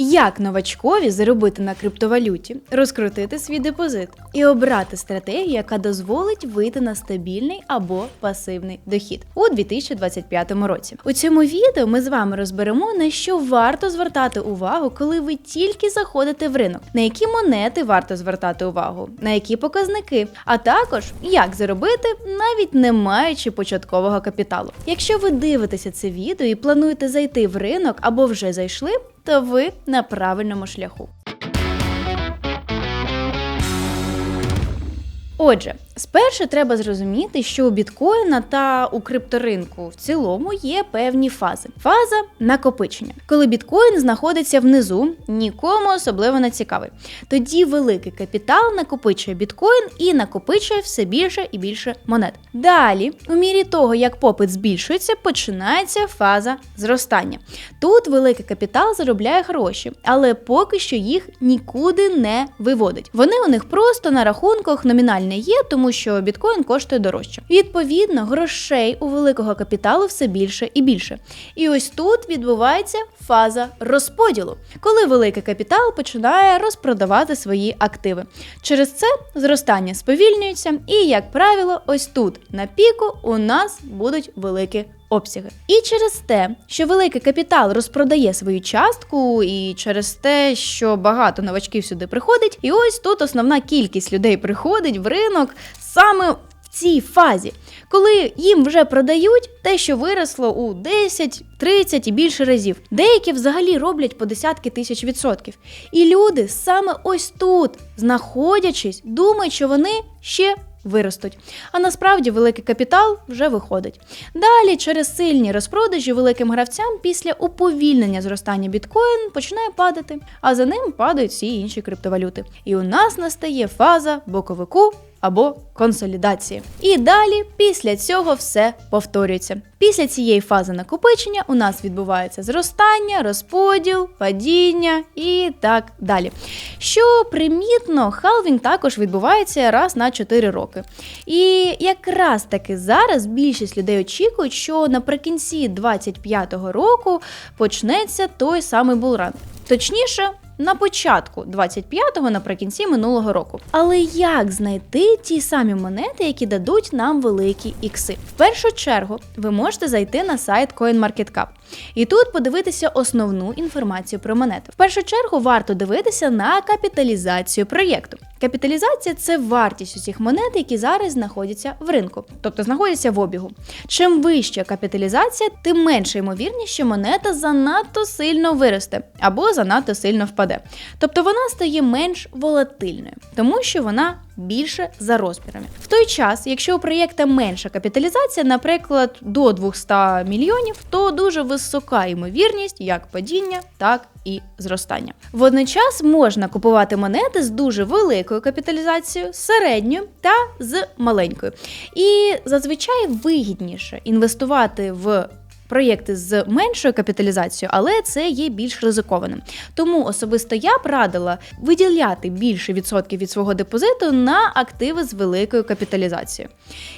Як новачкові заробити на криптовалюті, розкрутити свій депозит і обрати стратегію, яка дозволить вийти на стабільний або пасивний дохід у 2025 році. У цьому відео ми з вами розберемо на що варто звертати увагу, коли ви тільки заходите в ринок, на які монети варто звертати увагу, на які показники, а також як заробити, навіть не маючи початкового капіталу. Якщо ви дивитеся це відео і плануєте зайти в ринок або вже зайшли, то ви на правильному шляху. Отже, спершу треба зрозуміти, що у біткоїна та у крипторинку в цілому є певні фази. Фаза накопичення, коли біткоін знаходиться внизу, нікому особливо не цікавий. Тоді великий капітал накопичує біткоін і накопичує все більше і більше монет. Далі, у мірі того, як попит збільшується, починається фаза зростання. Тут великий капітал заробляє гроші, але поки що їх нікуди не виводить. Вони у них просто на рахунках номінально є, тому що біткоін коштує дорожче. Відповідно, грошей у великого капіталу все більше і більше. І ось тут відбувається фаза розподілу, коли великий капітал починає розпродавати свої активи. Через це зростання сповільнюється, і, як правило, ось тут на піку у нас будуть великі обсяги. І через те, що великий капітал розпродає свою частку, і через те, що багато новачків сюди приходить, і ось тут основна кількість людей приходить в ринок саме. Цій фазі, коли їм вже продають те, що виросло у 10, 30 і більше разів, деякі взагалі роблять по десятки тисяч відсотків. І люди саме ось тут, знаходячись, думають, що вони ще виростуть. А насправді великий капітал вже виходить. Далі, через сильні розпродажі великим гравцям після уповільнення зростання біткоін починає падати, а за ним падають всі інші криптовалюти. І у нас настає фаза боковику. Або консолідації. І далі, після цього, все повторюється. Після цієї фази накопичення у нас відбувається зростання, розподіл, падіння і так далі. Що примітно, халвінг також відбувається раз на 4 роки. І якраз таки зараз більшість людей очікують, що наприкінці 25-го року почнеться той самий булран. Точніше, на початку 25-го наприкінці минулого року. Але як знайти ті самі монети, які дадуть нам великі ікси? В першу чергу ви можете зайти на сайт CoinMarketCap і тут подивитися основну інформацію про монети. В першу чергу варто дивитися на капіталізацію проєкту. Капіталізація це вартість усіх монет, які зараз знаходяться в ринку, тобто знаходяться в обігу. Чим вища капіталізація, тим менше ймовірність, що монета занадто сильно виросте або занадто сильно впаде. Тобто вона стає менш волатильною, тому що вона більше за розмірами. В той час, якщо у проєкта менша капіталізація, наприклад, до 200 мільйонів, то дуже висока ймовірність як падіння, так і зростання. Водночас можна купувати монети з дуже великою капіталізацією, середньою та з маленькою. І зазвичай вигідніше інвестувати в проєкти з меншою капіталізацією, але це є більш ризикованим. Тому особисто я б радила виділяти більше відсотків від свого депозиту на активи з великою капіталізацією.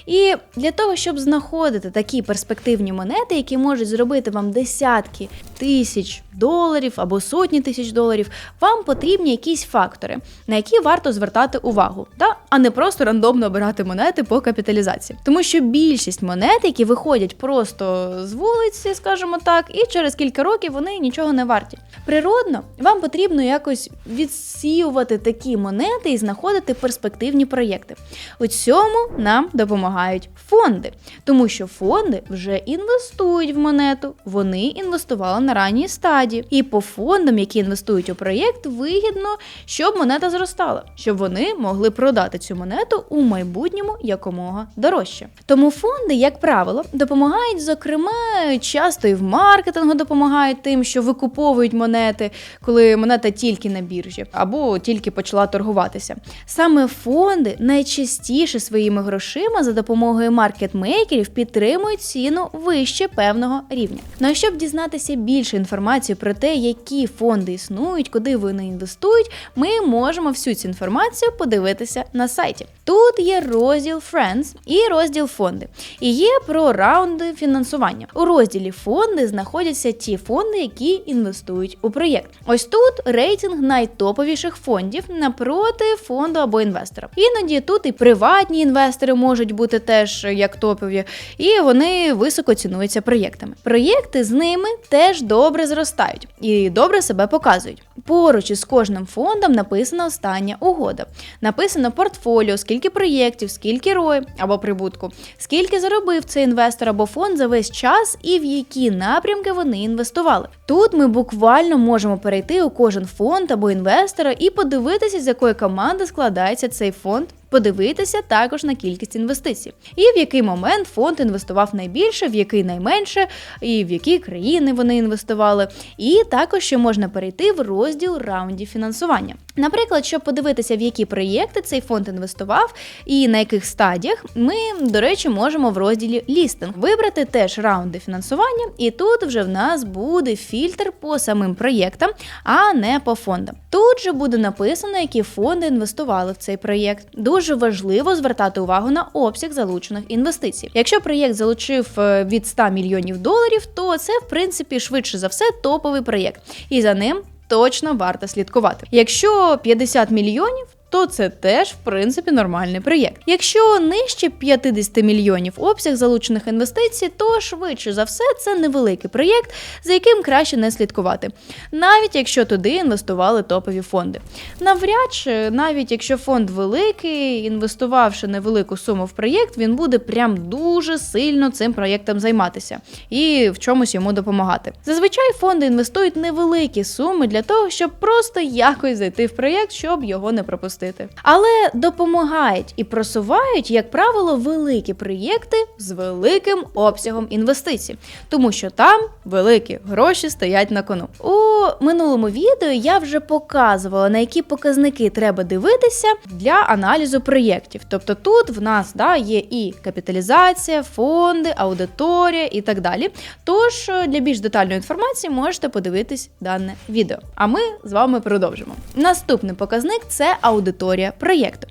І для того, щоб знаходити такі перспективні монети, які можуть зробити вам десятки тисяч доларів або сотні тисяч доларів, вам потрібні якісь фактори, на які варто звертати увагу, та? а не просто рандомно обирати монети по капіталізації. Тому що більшість монет, які виходять просто з вулиці, скажімо так, і через кілька років вони нічого не варті. Природно, вам потрібно якось відсіювати такі монети і знаходити перспективні проєкти. У цьому нам допомагають фонди, тому що фонди вже інвестують в монету, вони інвестували на ранній стадії. І по фондам, які інвестують у проєкт, вигідно, щоб монета зростала, щоб вони могли продати цю монету у майбутньому якомога дорожче. Тому фонди, як правило, допомагають, зокрема, часто і в маркетингу допомагають тим, що викуповують монети, коли монета тільки на біржі або тільки почала торгуватися. Саме фонди найчастіше своїми грошима за допомогою маркетмейкерів підтримують ціну вище певного рівня. Ну а щоб дізнатися більше інформації інформацію про те, які фонди існують, куди вони інвестують, ми можемо всю цю інформацію подивитися на сайті. Тут є розділ Friends і розділ фонди. І є про раунди фінансування. У розділі фонди знаходяться ті фонди, які інвестують у проєкт. Ось тут рейтинг найтоповіших фондів напроти фонду або інвестора. Іноді тут і приватні інвестори можуть бути теж як топові, і вони високо цінуються проєктами. Проєкти з ними теж добре зростають і добре себе показують. Поруч із кожним фондом написана остання угода. Написано портфоліо, скільки проєктів, скільки рой або прибутку, скільки заробив цей інвестор або фонд за весь час і в які напрямки вони інвестували. Тут ми буквально можемо перейти у кожен фонд або інвестора і подивитися, з якої команди складається цей фонд подивитися також на кількість інвестицій, і в який момент фонд інвестував найбільше, в який найменше, і в які країни вони інвестували. І також ще можна перейти в розділ раундів фінансування. Наприклад, щоб подивитися, в які проєкти цей фонд інвестував і на яких стадіях, ми, до речі, можемо в розділі лістинг вибрати теж раунди фінансування, і тут вже в нас буде фільтр по самим проєктам, а не по фондам. Тут же буде написано, які фонди інвестували в цей проєкт. Дуже важливо звертати увагу на обсяг залучених інвестицій. Якщо проєкт залучив е, від 100 мільйонів доларів, то це в принципі швидше за все топовий проєкт, і за ним точно варто слідкувати. Якщо 50 мільйонів, то це теж в принципі нормальний проєкт. Якщо нижче 50 мільйонів обсяг залучених інвестицій, то швидше за все це невеликий проєкт, за яким краще не слідкувати, навіть якщо туди інвестували топові фонди. Навряд чи, навіть якщо фонд великий, інвестувавши невелику суму в проєкт, він буде прям дуже сильно цим проєктом займатися і в чомусь йому допомагати. Зазвичай фонди інвестують невеликі суми для того, щоб просто якось зайти в проєкт, щоб його не пропустити запустити. Але допомагають і просувають, як правило, великі проєкти з великим обсягом інвестицій, тому що там великі гроші стоять на кону. У минулому відео я вже показувала, на які показники треба дивитися для аналізу проєктів. Тобто тут в нас да, є і капіталізація, фонди, аудиторія і так далі. Тож е, для більш детальної інформації можете подивитись дане відео. А ми з вами продовжимо. Наступний показник це аудиторія аудиторія проєкту.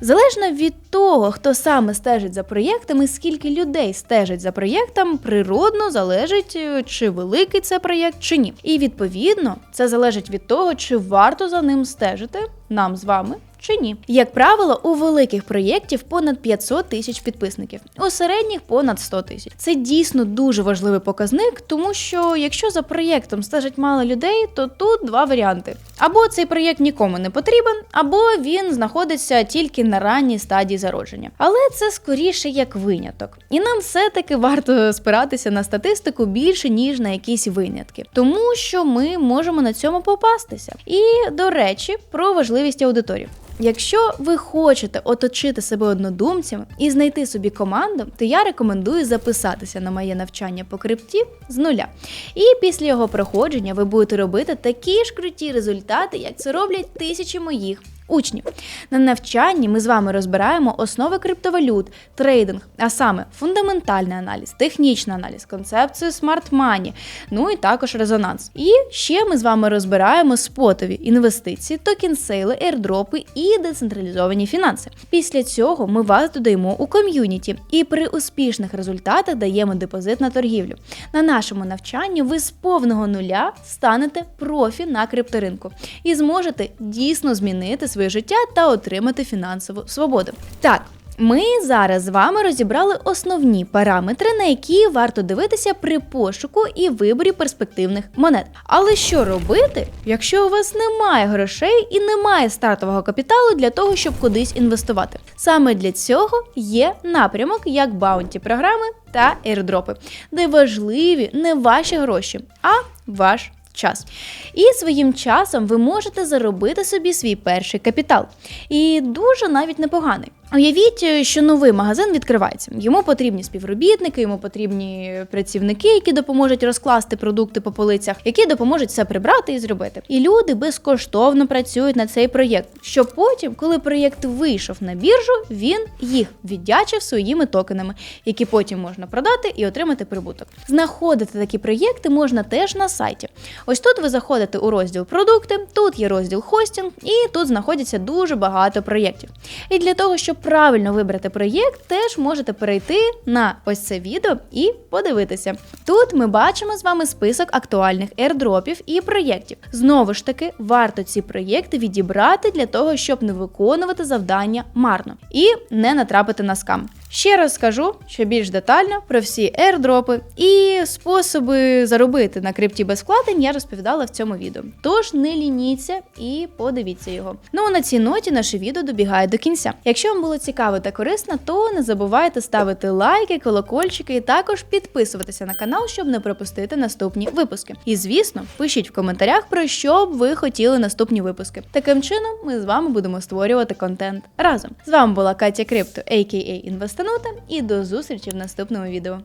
Залежно від того, хто саме стежить за проєктами, скільки людей стежить за проєктом, природно залежить, е, чи великий це проєкт, чи ні. І відповідно це залежить від того, чи варто за ним стежити нам з вами чи ні. Як правило, у великих проєктів понад 500 тисяч підписників, у середніх понад 100 тисяч. Це дійсно дуже важливий показник, тому що якщо за проєктом стежить мало людей, то тут два варіанти: або цей проєкт нікому не потрібен, або він знаходиться тільки на ранній стадії зародження. Але це скоріше як виняток. І нам все-таки варто спиратися на статистику більше, ніж на якісь винятки, тому що ми можемо на цьому попастися. І до речі, про важливість аудиторії. Якщо ви хочете оточити себе однодумцями і знайти собі команду, то я рекомендую записатися на моє навчання по крипті з нуля. І після його проходження ви будете робити такі ж круті результати, як це роблять тисячі моїх учнів. На навчанні ми з вами розбираємо основи криптовалют, трейдинг, а саме фундаментальний аналіз, технічний аналіз, концепцію Money, ну і також резонанс. І ще ми з вами розбираємо спотові інвестиції, токенсейли, ейрдропи і децентралізовані фінанси. Після цього ми вас додаємо у ком'юніті і при успішних результатах даємо депозит на торгівлю. На нашому навчанні ви з повного нуля станете профі на крипторинку і зможете дійсно змінити своє життя та отримати фінансову свободу. Так. Ми зараз з вами розібрали основні параметри, на які варто дивитися при пошуку і виборі перспективних монет. Але що робити, якщо у вас немає грошей і немає стартового капіталу для того, щоб кудись інвестувати? Саме для цього є напрямок, як баунті програми та ейрдропи, де важливі не ваші гроші, а ваш час. І своїм часом ви можете заробити собі свій перший капітал. І дуже навіть непоганий. Уявіть, е, що новий магазин відкривається. Йому потрібні співробітники, йому потрібні працівники, які допоможуть розкласти продукти по полицях, які допоможуть все прибрати і зробити. І люди безкоштовно працюють на цей проєкт. Щоб потім, коли проєкт вийшов на біржу, він їх віддячив своїми токенами, які потім можна продати і отримати прибуток. Знаходити такі проєкти можна теж на сайті. Ось тут ви заходите у розділ продукти, тут є розділ хостінг, і тут знаходяться дуже багато проєктів. І для того, щоб правильно вибрати проєкт, теж можете перейти на ось це відео і подивитися. Тут ми бачимо з вами список актуальних airdropів і проєктів. Знову ж таки, варто ці проєкти відібрати для того, щоб не виконувати завдання марно і не натрапити на скам. Ще раз скажу, що більш детально про всі airdropи і способи заробити на крипті без вкладень я розповідала в цьому відео. Тож не лініться і подивіться його. Ну а на цій ноті наше відео добігає до кінця. Якщо вам було цікаво та корисно, то не забувайте ставити лайки, колокольчики і також підписуватися на канал, щоб не пропустити наступні випуски. І звісно, пишіть в коментарях про що б ви хотіли наступні випуски. Таким чином, ми з вами будемо створювати контент разом. З вами була Катя Крипто, а.к.а. Інвестанута, і до зустрічі в наступному відео.